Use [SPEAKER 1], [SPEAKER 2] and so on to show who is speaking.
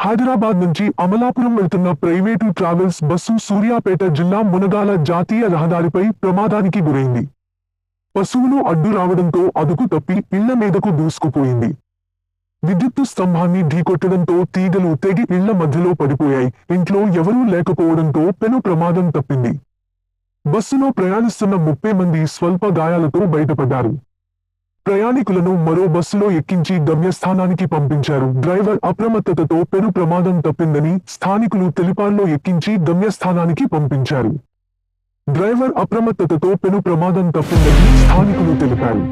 [SPEAKER 1] హైదరాబాద్ నుంచి అమలాపురం వెళ్తున్న private travels bus Suryapet జిల్లా మునగాల జాతీయ రహదారిపై ప్రమాదానికి గురైంది. పశువులు అడ్డు రావడంతో అదుపు తప్పి ఇళ్ళ మీదకు దూసుకుపోయింది. విద్యుత్తు స్తంభాన్ని ఢీకొట్టడంతో తీగలు తెగి ఇళ్ళ మధ్యలో పడిపోయాయి. ఇంట్లో ఎవరూ లేకపోవడంతో పెను ప్రమాదం తప్పింది. బస్సులో ప్రయాణిస్తున్న ముప్పై మంది స్వల్ప గాయాలతో బయటపడ్డారు. ప్రయాణికులను మరో బస్సులో ఎక్కించి గమ్యస్థానానికి పంపించారు. డ్రైవర్ అప్రమత్తతతో పెను ప్రమాదం తప్పిందని స్థానికులు తెలిపాల్లో ఎక్కించి గమ్యస్థానానికి పంపించారు. డ్రైవర్ అప్రమత్తతతో పెను ప్రమాదం తప్పిందని స్థానికులు తెలిపారు.